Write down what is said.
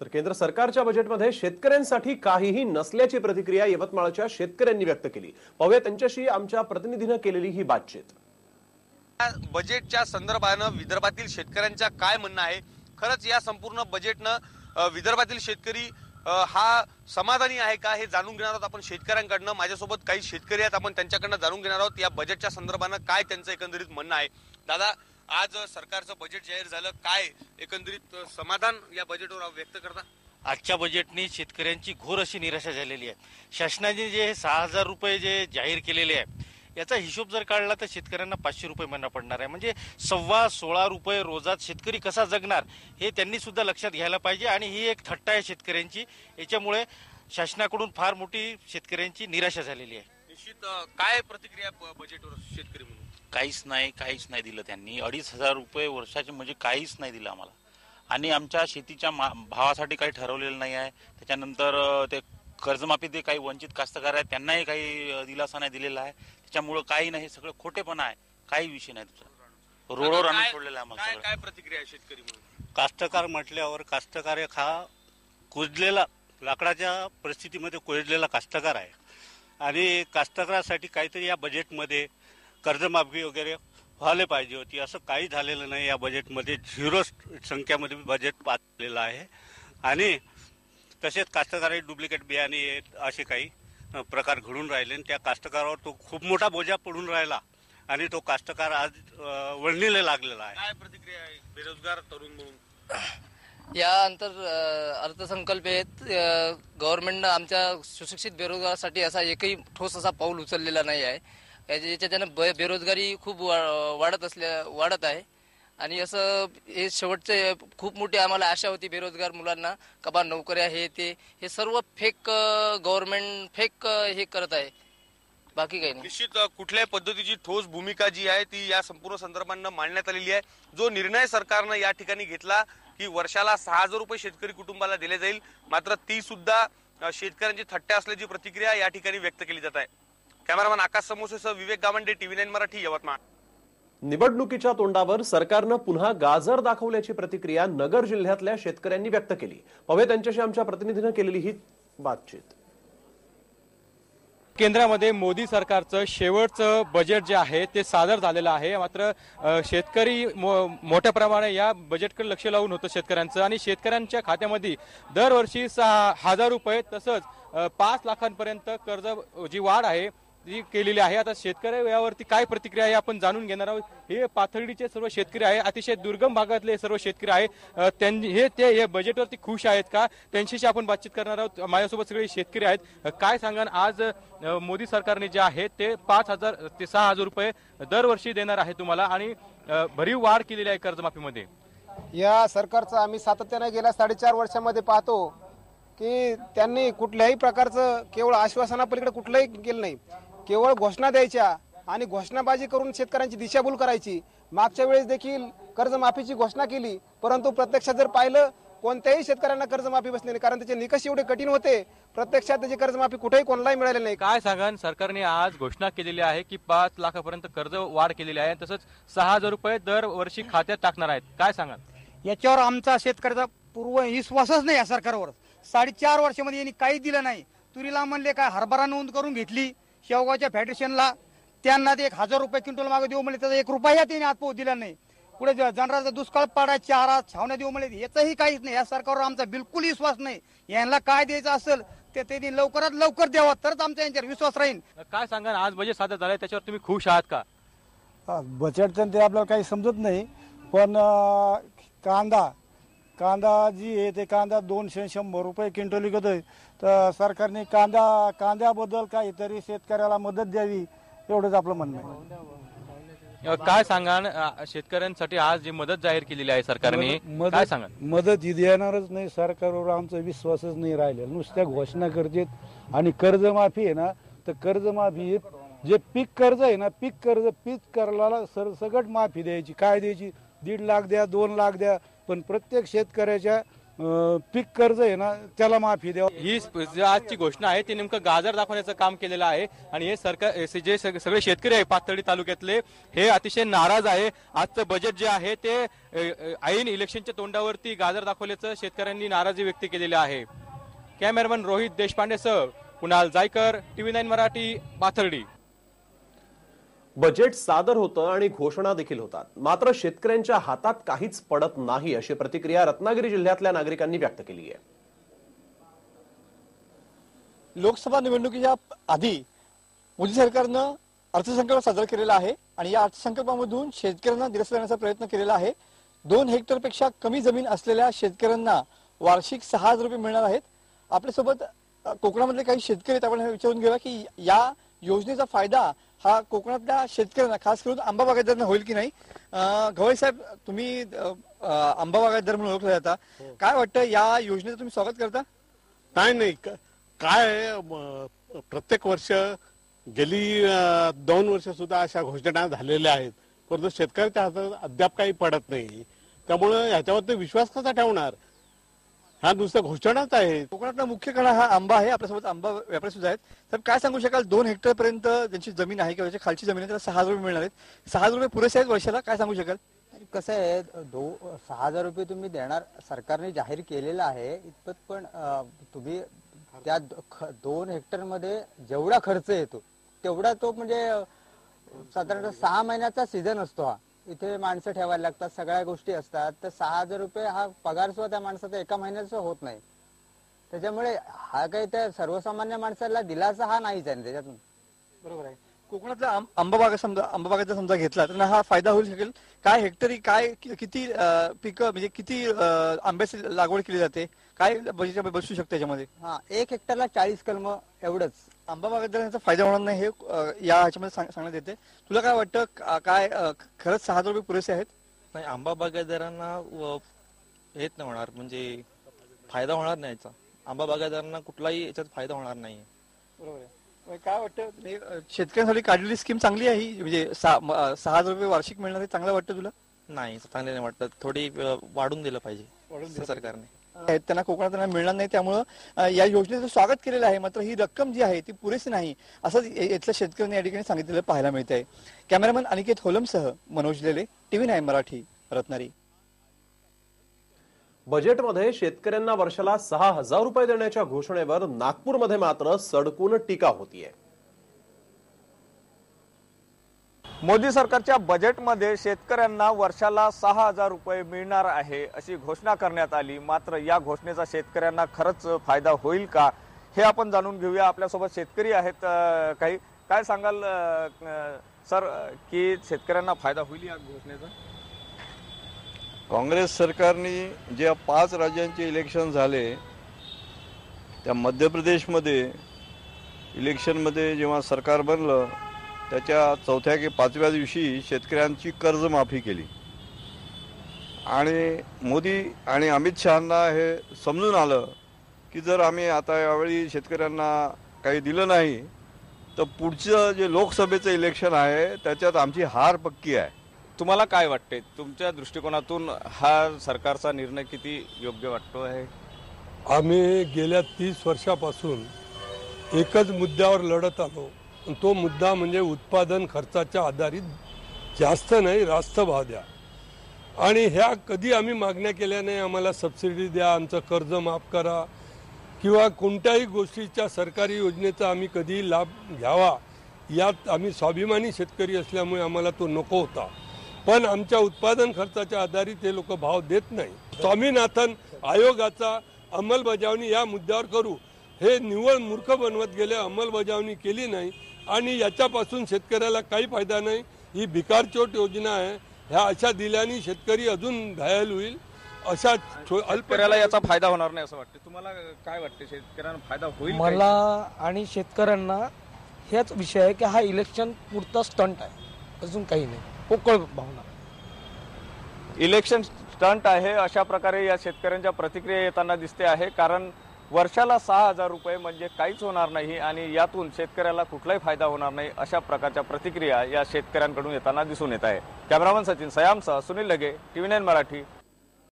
तर केंद्र सरकारच्या बजेटमध्ये शेतकऱ्यांसाठी काहीही नसल्याची प्रतिक्रिया यवतमाळच्या शेतकऱ्यांनी व्यक्त केली. पाहूया त्यांच्याशी आमच्या प्रतिनिधीनं केलेली ही बातचीत. या बजेटच्या संदर्भानं विदर्भातील शेतकऱ्यांच्या काय म्हणणं आहे? खरंच या संपूर्ण बजेटनं विदर्भातील शेतकरी हा समाधानी आहे का हे जाणून घेणार आहोत आपण शेतकऱ्यांकडनं. माझ्यासोबत काही शेतकरी आहेत आपण त्यांच्याकडनं जाणून घेणार आहोत. या बजेटच्या संदर्भानं काय त्यांचं एकंदरीत म्हणणं आहे? दादा आज सरकारचं बजेट जाहीर झालं काय एकंदरीत समाधान या बजेटवर व्यक्त करता? आजच्या बजेटने शेतकऱ्यांची घोर अशी निराशा झालेली आहे. शासनाने जे सहा हजार रुपये जे जाहीर केलेले आहे याचा हिशोब जर काढला तर शेतकऱ्यांना पाचशे रुपये महिना पडणार आहे. म्हणजे सव्वा सोळा रुपये रोजात शेतकरी कसा जगणार हे त्यांनी सुद्धा लक्षात घ्यायला पाहिजे आणि ही एक थट्टा आहे शेतकऱ्यांची. याच्यामुळे शासनाकडून फार मोठी शेतकऱ्यांची निराशा झालेली आहे. निश्चित काय प्रतिक्रिया बजेटवर शेतकरी म्हणून? काहीच नाही काहीच नाही दिलं त्यांनी. अडीच हजार रुपये वर्षाचे म्हणजे काहीच नाही दिलं आम्हाला. आणि आमच्या शेतीच्या मा- भावासाठी काही ठरवलेलं नाही आहे. त्याच्यानंतर ते कर्जमाफी ते काही वंचित कास्तकार आहेत त्यांनाही काही दिलासा नाही दिलेला आहे. त्याच्यामुळं काही नाही हे सगळं खोटेपणा आहे. काही विषय नाही तुमचा. रोडवर आणून काय- सोडलेलं आहे आम्हाला काय सगळं. काय प्रतिक्रिया आहे शेतकरी म्हणून? कास्तकार म्हटल्यावर कास्तकार एक हा कुजलेला लाकडाच्या परिस्थितीमध्ये कुजलेला कास्तकार आहे. आणि कास्तकारासाठी काहीतरी या बजेटमध्ये कर्जमाफी वगैरे व्हायला पाहिजे होती. असं काही झालेलं नाही. या बजेटमध्ये झिरो संख्यामध्ये बजेट पाहिलेलं आहे. आणि तसेच कास्तकारी डुप्लिकेट बियाणे असे काही प्रकार घडून राहिले. आणि त्या कास्तकारावर तो खूप मोठा बोजा पडून राहिला. आणि तो कास्तकार आज वळणीला लागलेला आहे. काय प्रतिक्रिया आहे? बेरोजगार तरुण म्हणून. या अंतर अर्थसंकल्पेत गव्हर्नमेंटनं आमच्या सुशिक्षित बेरोजगारासाठी असा एकही ठोस असा पाऊल उचललेला नाही आहे. याच्या- ब- बेरोजगारी खूप वा- वाढत असल्या वाढत आहे. आणि असं हे शेवटचे खूप मोठी आम्हाला आशा होती बेरोजगार मुलांना का बा नोकऱ्या हे ते हे सर्व फेक गव्हर्नमेंट फेक हे करत आहे. बाकी काही नाही. निश्चित अ, कुठल्याही पद्धतीची ठोस भूमिका जी आहे ती या संपूर्ण संदर्भात मांडण्यात आलेली आहे. जो निर्णय सरकारनं या ठिकाणी घेतला की वर्षाला सहा हजार रुपये शेतकरी कुटुंबाला दिले जाईल मात्र ती सुद्धा अ, शेतकऱ्यांची थट्ट्या असल्याची प्रतिक्रिया या ठिकाणी व्यक्त केली जात आहे. कॅमेरामॅन आकाश समोसेसह विवेक गावंडे टीव्ही नाईन मराठी यवतमाळ. निवडणुकीच्या तोंडावर सरकारनं पुन्हा गाजर दाखवल्याची प्रतिक्रिया नगर जिल्ह्यातल्या शेतकऱ्यांनी व्यक्त केली. पाहूया त्यांच्याशी आमच्या प्रतिनिधीनं केलेली ही बातचीत. केंद्रामध्ये मोदी सरकारचं शेवटचं बजेट जे आहे ते सादर झालेलं आहे. मात्र अ, शेतकरी मो- मोठ्या प्रमाणे या बजेटकडे लक्ष लावून होतं शेतकऱ्यांचं. आणि शेतकऱ्यांच्या खात्यामध्ये दरवर्षी सहा हजार रुपये तसंच अ, पाच लाखांपर्यंत कर्ज जी वाढ आहे जी केलेली आहे. आता शेतकरी यावरती काय प्रतिक्रिया आहे आपण जाणून घेणार आहोत. हे पाथर्डीचे सर्व शेतकरी आहे. अतिशय दुर्गम भागातले सर्व शेतकरी आहे. त्यांनी हे ते या बजेटवरती खुश आहेत का? त्यांच्याशी आपण बातचीत करणार आहोत. माझ्यासोबत सगळे शेतकरी आहेत. काय सांगा आज मोदी सरकारने जे आहे ते पाच हजार ते सहा हजार रुपये दरवर्षी देणार आहे तुम्हाला आणि भरीव वाढ केलेली आहे कर्जमाफीमध्ये. या सरकारचं आम्ही सातत्याने गेल्या साडेचार वर्षामध्ये पाहतो की त्यांनी कुठल्याही प्रकारचं केवळ आश्वासनापलीकडे कुठलंही केलं नाही. केवळ घोषणा द्यायच्या आणि घोषणाबाजी करून शेतकऱ्यांची दिशाभूल करायची. मागच्या वेळेस देखील कर्जमाफीची घोषणा केली परंतु प्रत्यक्षात जर पाहिलं कोणत्याही शेतकऱ्यांना कर्जमाफी बसली नाही कारण त्याचे निकष एवढे कठीण होते. प्रत्यक्षात त्याची कर्जमाफी कुठेही कोणालाही मिळाली नाही. काय सांगा सरकारने आज घोषणा केलेली आहे की पाच लाखापर्यंत कर्ज वाढ केलेली आहे तसंच सहा हजार रुपये दरवर्षी खात्यात टाकणार आहेत. काय सांगाल? याच्यावर आमचा शेतकऱ्याचा पूर्व विश्वासच नाही या सरकारवर. साडेचार वर्षामध्ये यांनी काहीच दिलं नाही. तुरीला म्हणले काय हरभरा नोंद करून घेतली. शेवगावच्या फेडरेशनला त्यांना ते एक हजार रुपये क्विंटल मागे देऊ म्हणले त्याचा एक रुपया त्यांनी आज दिला नाही. पुढे ज- जनराचा दुष्काळ पडा चारा छावण्या देऊ म्हणले याचंही काहीच नाही. या सरकारवर आमचा बिलकुल विश्वास नाही. यांना काय द्यायचं असेल ते त्यांनी लवकरात लवकर द्यावं तरच आमचा यांच्यावर विश्वास राहील. काय सांगा आज बजेट सादर झालंय त्याच्यावर तुम्ही खुश आहात का? बजेटचं ते आपल्याला काही समजत नाही पण कांदा कांदा जी आहे ते कांदा दोनशे शंभर रुपये क्विंटल विकत आहे. तर सरकारने कांदा कांद्याबद्दल काहीतरी शेतकऱ्याला मदत द्यावी एवढंच आपलं म्हणणं आहे. काय सांगा शेतकऱ्यांसाठी आज जी मदत जाहीर केलेली आहे सरकारने काय सांगा मदत ही देणारच नाही सरकारवर आमचा विश्वासच नाही राहिलेला. नुसत्या घोषणा करतात आणि कर्जमाफी आहे ना तर कर्जमाफी जे पीक कर्ज आहे ना पीक कर्ज पीक कर्जाला सरसकट माफी द्यायची. काय द्यायची? दीड लाख द्या दोन लाख द्या. पण प्रत्येक शेतकऱ्याच्या पीक कर्ज आहे ना त्याला माफी द्यावं. ही आजची घोषणा आहे ती नेमकं गाजर दाखवण्याचं काम केलेलं आहे. आणि हे सरकार जे सग- सगळे शेतकरी आहे पाथर्डी तालुक्यातले हे अतिशय नाराज आहे. आजचं बजेट जे आहे ते ऐन इलेक्शनच्या तोंडावरती गाजर दाखवल्याचं शेतकऱ्यांनी नाराजी व्यक्त केलेली आहे. Cameraman Rohit Deshpande sir Kunal Jaykar TV nine Marathi Pathardi. Budget सादर होतं आणि घोषणा देखील होतात. मात्र शेतकऱ्यांच्या हातात काहीच पडत नाही अशी प्रतिक्रिया रत्नागिरी जिल्ह्यातल्या नागरिकांनी व्यक्त केली आहे लोकसभा निवडणुकीच्या आधी मोदी सरकारनं अर्थसंकल्प सादर केलेला आहे आणि या अर्थसंकल्पामधून शेतकऱ्यांना दिलासा देण्याचा प्रयत्न केलेला आहे. दोन हेक्टरपेक्षा कमी जमीन असलेल्या शेतकऱ्यांना वार्षिक सहा हजार रुपये मिळणार आहेत. आपल्यासोबत कोकणामधले काही शेतकरी आहेत आपण विचारून घेऊया की या योजनेचा फायदा हा कोकणातल्या शेतकऱ्यांना खास करून आंबा बागायतदारांना होईल की नाही गवळी साहेब तुम्ही आंबा बागायतदार म्हणून ओळखला जाता. काय वाटतं या योजनेचं तुम्ही स्वागत करता? काय नाही. काय प्रत्येक वर्ष गेली दोन वर्ष सुद्धा अशा घोषणा झालेल्या आहेत. परंतु शेतकऱ्याच्या हातात अद्याप काही पडत नाही. त्यामुळे ह्याच्यावरती विश्वास कसा ठेवणार? हा नुसत्या घोषणाच आहे. कोकणातला मुख्य कणा हा आंबा आहे. आपल्यासोबत आंबा व्यापारी सुद्धा आहेत. तर काय सांगू शकाल? दोन हेक्टर पर्यंत त्यांची जमीन आहे किंवा खालची जमीन आहे त्याला सहा हजार रुपये मिळणार आहेत. सहा हजार रुपये पुरेसे आहेत वर्षाला. काय सांगू शकाल? कसं आहे दो सहा हजार रुपये तुम्ही देणार सरकारने जाहीर केलेलं आहे इतपत पण तुम्ही त्या दोन हेक्टरमध्ये जेवढा खर्च येतो तेवढा तो म्हणजे साधारणतः सहा महिन्याचा सीझन असतो हा. इथे माणसं ठेवायला लागतात सगळ्या गोष्टी असतात. तर सहा हजार रुपये हा पगार सुद्धा त्या माणसाचा एका महिन्याचा होत नाही. त्याच्यामुळे हा काही त्या सर्वसामान्य माणसाला दिलासा हा नाहीच आहे त्याच्यातून. बरोबर आहे. कोकणातला आं- आंबा बागा समजा आंबा बागाचा समजा घेतला तर हा फायदा होऊ शकेल. काय हेक्टरी काय किती पिकं म्हणजे किती आंब्याची लागवड केली जाते? काय बजेट बसू शकते त्याच्यामध्ये हा एक हेक्टरला चाळीस कलम एवढंच. आंबा बागायतदारांचा फायदा होणार नाही हे या ह्याच्यामध्ये सांग- सांगण्यात येते. तुला काय वाटतं काय खरंच सहा हजार रुपये पुरेसे आहेत? नाही आंबा बागायतदारांना व- हेच नाही होणार म्हणजे फायदा होणार नाही याचा. आंबा बागायतदारांना कुठलाही याच्यात फायदा होणार नाही बरोबर आहे. काय वाटतं? म्हणजे, शेतकऱ्यांसाठी काढलेली स्कीम चांगली आहे ही? म्हणजे सहा म- अं, सहा हजार रुपये वार्षिक मिळणार हे चांगलं वाटतं तुला? नाही चांगले नाही वाटत. थोडी अं, वाढून दिलं पाहिजे. वाढून दिलं सरकारने. आहेत त्यांना कोकणात त्यांना मिळणार नाही त्यामुळं अं, या योजनेचं स्वागत केलेलं आहे. मात्र ही रक्कम जी आहे ती पुरेशी नाही असंच इ- इथल्या शेतकऱ्यांनी या ठिकाणी सांगितलेलं पाहायला मिळत आहे कॅमेरामन अनिकेत होलमसह मनोज लेले टीव्ही नाईन मराठी रत्नागिरी. बजेटमध्ये शेतकऱ्यांना वर्षाला सहा हजार रुपये देण्याच्या घोषणेवर नागपूरमध्ये मात्र सडकून टीका होतीये. मोदी सरकारच्या बजेटमध्ये शेतकऱ्यांना वर्षाला सहा हजार रुपये मिळणार आहे अशी घोषणा करण्यात आली. मात्र या घोषणेचा शेतकऱ्यांना खरंच फायदा होईल का हे आपण जाणून घेऊया. आपल्यासोबत शेतकरी आहेत अं, काही. काय सांगाल अं, सर की शेतकऱ्यांना फायदा होईल या घोषणेचा? काँग्रेस सरकारने ज्या पाच राज्यांचे इलेक्शन झाले त्या मध्य प्रदेशमध्ये इलेक्शनमध्ये जेव्हा सरकार बनलं त्याच्या चौथ्या की पाचव्या दिवशी शेतकऱ्यांची कर्जमाफी केली. आणि मोदी आणि अमित शहांना हे समजून आलं की जर आम्ही आता यावेळी शेतकऱ्यांना काही दिलं नाही तर पुढचं जे लोकसभेचं इलेक्शन आहे त्याच्यात आमची हार पक्की आहे. तुम्हाला काय वाटते तुमच्या दृष्टिकोनातून हा सरकारचा निर्णय किती योग्य वाटतो आहे? आम्ही गेल्या तीस वर्षापासून एकच मुद्द्यावर लढत आलो. तो मुद्दा म्हणजे उत्पादन खर्चाच्या आधारित जास्त नाही रास्त भाव द्या आणि ह्या कधी आम्ही मागण्या केल्या नाही आम्हाला सबसिडी द्या आमचं कर्ज माफ करा किंवा कोणत्याही गोष्टीच्या सरकारी योजनेचा आम्ही कधीही लाभ घ्यावा यात आम्ही स्वाभिमानी शेतकरी असल्यामुळे आम्हाला तो नको होता. पण आमच्या उत्पादन खर्चाच्या आधारित हे लोक भाव देत नाही. स्वामीनाथन आयोगाचा अंमलबजावणी या मुद्द्यावर करू. हे निव्वळ मूर्ख बनवत गेले अंमलबजावणी केली नाही आणि याच्यापासून शेतकऱ्याला काही फायदा नाही. ही भिकारचोट योजना आहे. ह्या अशा दिल्याने शेतकरी अजून घायल होईल. अशा छो- अल्प शेतकऱ्याला याचा फायदा होणार नाही असं वाटतं. तुम्हाला काय वाटते? शेतकऱ्यांना फायदा होईल मला आणि शेतकऱ्यांना हेच विषय आहे की हा इलेक्शन पुरता स्टंट आहे. अजून काही नाही. पोकळ भावना. इलेक्शन स्टंट आहे अशा प्रकारे या शेतकऱ्यांच्या प्रतिक्रिया येताना दिसते आहे. कारण वर्षाला सहा हजार रुपये म्हणजे काहीच होणार नाही आणि यातून शेतकऱ्याला कुठलाही फायदा होणार नाही अशा प्रकारच्या प्रतिक्रिया या शेतकऱ्यांकडून येताना दिसून येत आहे. कॅमेरामन सचिन सयामसह सुनील लगे टीव्ही नाईन मराठी.